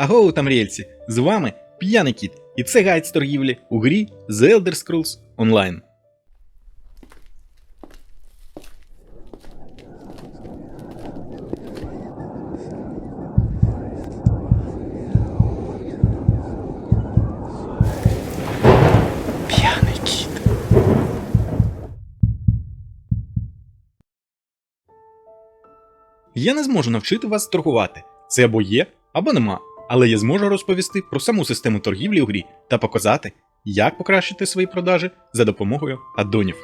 Агоу там рельсі! З вами П'яний Кіт, і це гайд з торгівлі у грі The Elder Scrolls Online. П'яний кіт. Я не зможу навчити вас торгувати. Це або є, або нема. Але я зможу розповісти про саму систему торгівлі у грі та показати, як покращити свої продажі за допомогою аддонів.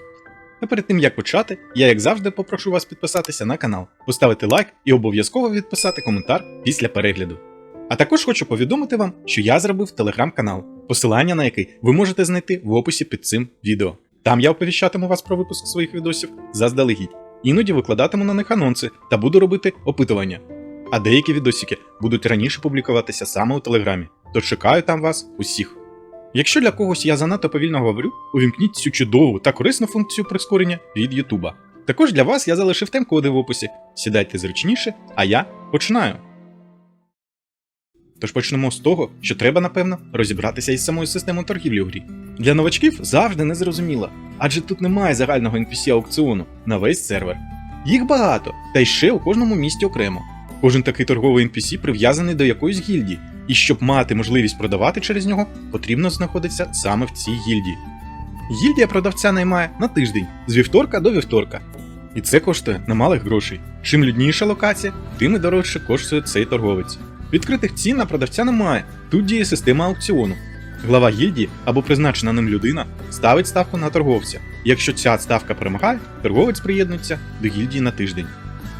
А перед тим як почати, я як завжди попрошу вас підписатися на канал, поставити лайк і обов'язково відписати коментар після перегляду. А також хочу повідомити вам, що я зробив телеграм-канал, посилання на який ви можете знайти в описі під цим відео. Там я оповіщатиму вас про випуск своїх відосів заздалегідь. Іноді викладатиму на них анонси та буду робити опитування. А деякі відосики будуть раніше публікуватися саме у Телеграмі, тож чекаю там вас усіх. Якщо для когось я занадто повільно говорю, увімкніть цю чудову та корисну функцію прискорення від Ютуба. Також для вас я залишив тем-коди в описі. Сідайте зручніше, а я починаю. Тож почнемо з того, що треба, напевно, розібратися із самою системою торгівлі у грі. Для новачків завжди незрозуміло, адже тут немає загального NPC аукціону на весь сервер. Їх багато, та й ще у кожному місті окремо. Кожен такий торговий NPC прив'язаний до якоїсь гільдії, і щоб мати можливість продавати через нього, потрібно знаходитися саме в цій гільдії. Гільдія продавця наймає на тиждень з вівторка до вівторка. І це коштує немалих грошей. Чим людніша локація, тим і дорожче коштує цей торговець. Відкритих цін на продавця немає, тут діє система аукціону. Глава гільдії або призначена ним людина ставить ставку на торговця. Якщо ця ставка перемагає, торговець приєднується до гільдії на тиждень.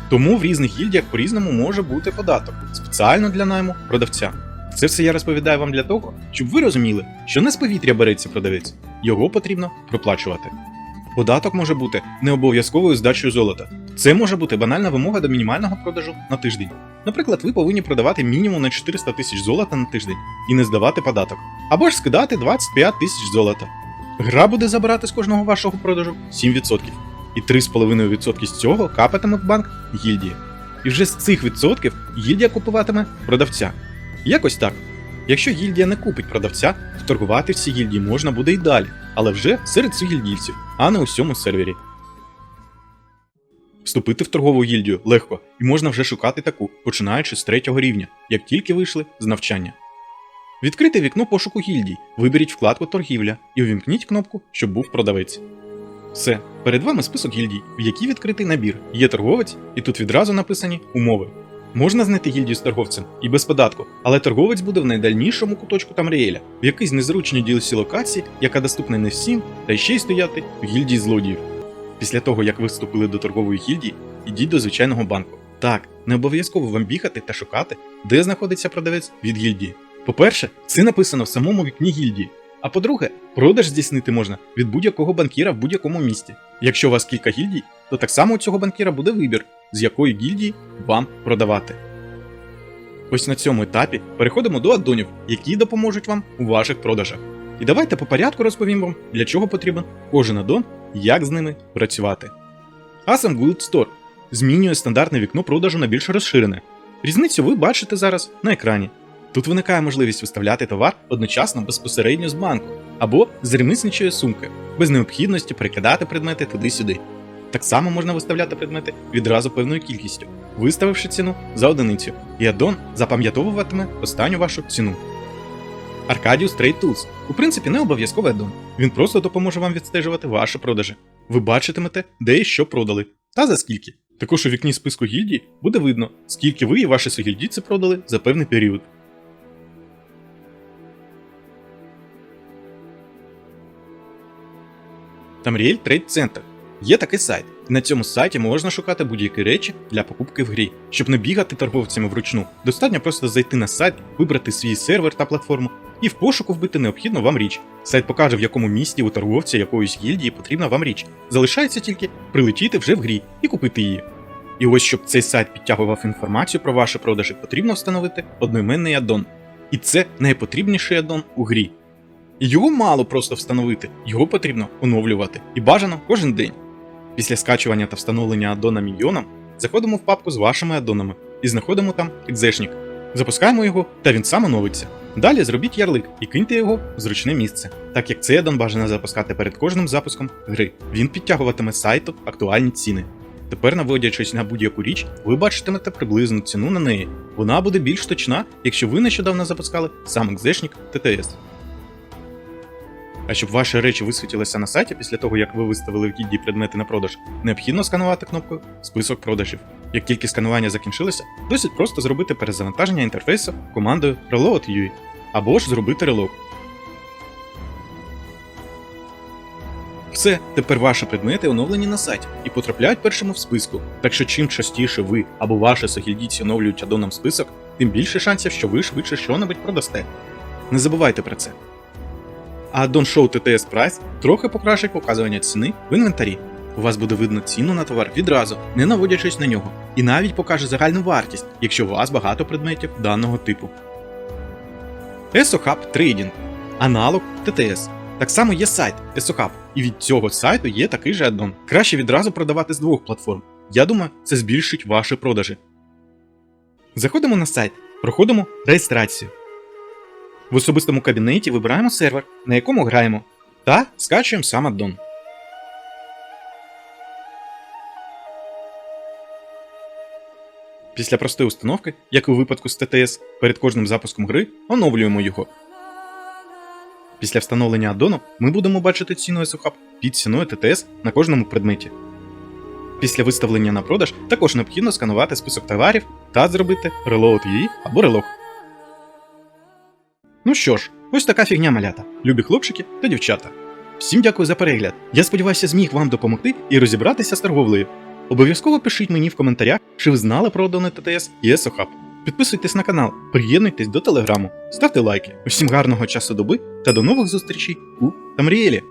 Тому в різних гільдіях по-різному може бути податок спеціально для найму продавця. Це все я розповідаю вам для того, щоб ви розуміли, що не з повітря береться продавець, його потрібно проплачувати. Податок може бути не обов'язковою здачею золота. Це може бути банальна вимога до мінімального продажу на тиждень. Наприклад, ви повинні продавати мінімум на 400 тисяч золота на тиждень і не здавати податок, або ж скидати 25 тисяч золота. Гра буде забирати з кожного вашого продажу 7%, і 3,5% з цього капатиме в банк гільдії. І вже з цих відсотків гільдія купуватиме продавця. Якось так. Якщо гільдія не купить продавця, то торгувати в цій гільдії можна буде і далі, але вже серед цих гільдійців, а не у всьому сервері. Вступити в торгову гільдію легко, і можна вже шукати таку, починаючи з третього рівня, як тільки вийшли з навчання. Відкрите вікно пошуку гільдій, виберіть вкладку торгівля і увімкніть кнопку, щоб був продавець. Все, перед вами список гільдій, в якій відкритий набір, є торговець, і тут відразу написані умови. Можна знайти гільдію з торговцем і без податку, але торговець буде в найдальнішому куточку Тамріеля, в якійсь незручній DLC локації, яка доступна не всім, та ще й стояти в гільдії злодіїв. Після того, як ви вступили до торгової гільдії, ідіть до звичайного банку. Так, не обов'язково вам бігати та шукати, де знаходиться продавець від гільдії. По-перше, це написано в самому вікні гільдії. А по-друге, продаж здійснити можна від будь-якого банкіра в будь-якому місті. Якщо у вас кілька гільдій, то так само у цього банкіра буде вибір, з якої гільдії вам продавати. Ось на цьому етапі переходимо до аддонів, які допоможуть вам у ваших продажах. І давайте по порядку розповім вам, для чого потрібен кожен аддон як з ними працювати. Awesome Guild Store змінює стандартне вікно продажу на більш розширене. Різницю ви бачите зараз на екрані. Тут виникає можливість виставляти товар одночасно безпосередньо з банку або з ремісничої сумки, без необхідності перекидати предмети туди-сюди. Так само можна виставляти предмети відразу певною кількістю, виставивши ціну за одиницю, і аддон запам'ятовуватиме останню вашу ціну. Arcadius Trade Tools у принципі не обов'язковий аддон. Він просто допоможе вам відстежувати ваші продажі. Ви бачитимете, де і що продали, та за скільки. Також у вікні списку гільдій буде видно, скільки ви і ваші согільдійці продали за певний період. Tamriel Trade Center. Є такий сайт, і на цьому сайті можна шукати будь-які речі для покупки в грі. Щоб не бігати торговцями вручну, достатньо просто зайти на сайт, вибрати свій сервер та платформу і в пошуку вбити необхідну вам річ. Сайт покаже, в якому місті у торговця якоїсь гільдії потрібна вам річ. Залишається тільки прилетіти вже в грі і купити її. І ось щоб цей сайт підтягував інформацію про ваші продажі, потрібно встановити одноіменний аддон. І це найпотрібніший аддон у грі. І його мало просто встановити, його потрібно оновлювати. І бажано кожен день. Після скачування та встановлення аддона міньйоном заходимо в папку з вашими аддонами і знаходимо там екзешник. Запускаємо його, та він сам оновиться. Далі зробіть ярлик і киньте його в зручне місце, так як цей аддон бажано запускати перед кожним запуском гри. Він підтягуватиме сайту актуальні ціни. Тепер, наводячись на будь-яку річ, ви бачитимете приблизну ціну на неї. Вона буде більш точна, якщо ви нещодавно запускали сам екзешник ТТС. А щоб ваші речі висвітилися на сайті після того, як ви виставили в гільдії предмети на продаж, необхідно сканувати кнопку Список продажів. Як тільки сканування закінчилося, досить просто зробити перезавантаження інтерфейсу командою Reload.ui або ж зробити релог. Все, тепер ваші предмети оновлені на сайті і потрапляють першими в списку. Так що чим частіше ви або ваші сохільдійці оновлюють адоном список, тим більше шансів, що ви швидше що-небудь продасте. Не забувайте про це. А Show TTS Price трохи покращить показування ціни в інвентарі. У вас буде видно ціну на товар відразу, не наводячись на нього, і навіть покаже загальну вартість, якщо у вас багато предметів даного типу. ESOHub Trading аналог TTS. Так само є сайт ESOHub, і від цього сайту є такий же аддон. Краще відразу продавати з двох платформ. Я думаю, це збільшить ваші продажі. Заходимо на сайт, проходимо реєстрацію. В особистому кабінеті вибираємо сервер, на якому граємо, та скачуємо сам аддон. Після простої установки, як у випадку з ТТС, перед кожним запуском гри оновлюємо його. Після встановлення аддону ми будемо бачити ціну SOHUB під ціною ТТС на кожному предметі. Після виставлення на продаж також необхідно сканувати список товарів та зробити Reload її або релог. Ну що ж, ось така фігня малята, любі хлопчики та дівчата. Всім дякую за перегляд. Я сподіваюся, зміг вам допомогти і розібратися з торговлею. Обов'язково пишіть мені в коментарях, чи ви знали про Адони ТТС і ESOHub. Підписуйтесь на канал, приєднуйтесь до телеграму, ставте лайки. Усім гарного часу доби та до нових зустрічей у Тамріелі!